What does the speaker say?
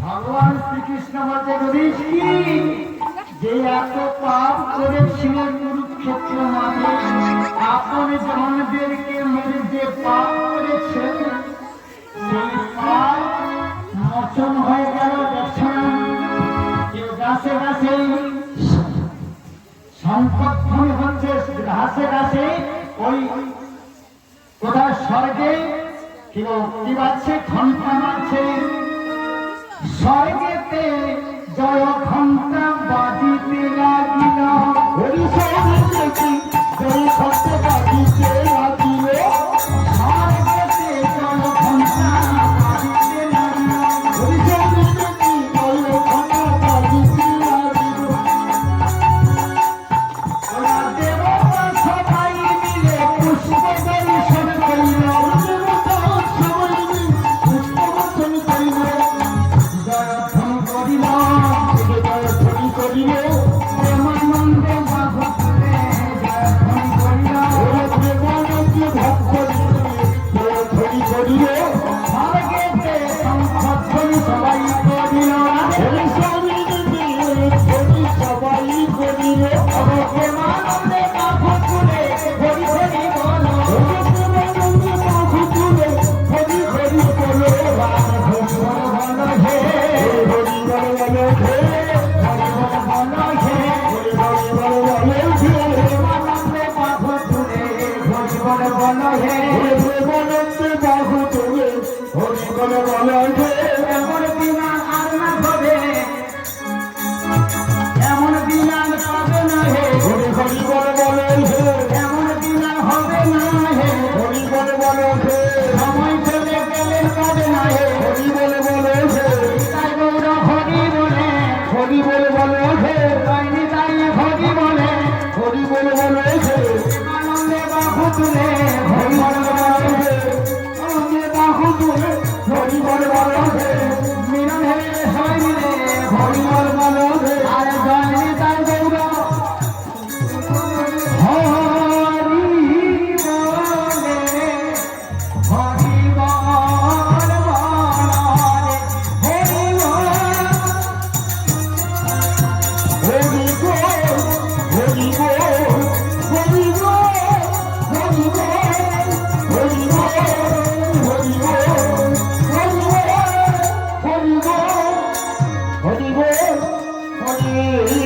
ভগবান শ্রীকৃষ্ণ বলতে যে এত পাপ করেছিলেন কুরুক্ষেত্র মাঠে আপন জনদেরকে মেরে যে পাপ করেছেন, সেই পাপ মোচন হয়ে গেল দেখছেন কেউ গাছে গাছে সম্পদ হচ্ছে ঘাসে ঘাসে ওই কোথায় স্বর্গে কেউ কি পাচ্ছে ঘণ্টা মারছে জয় ঘণ্টা বল বল হে বল বল বাহু তুমি হরি বল হে ভরি বল বল হে মিলন হে সবাই মিলে ভরি বল 그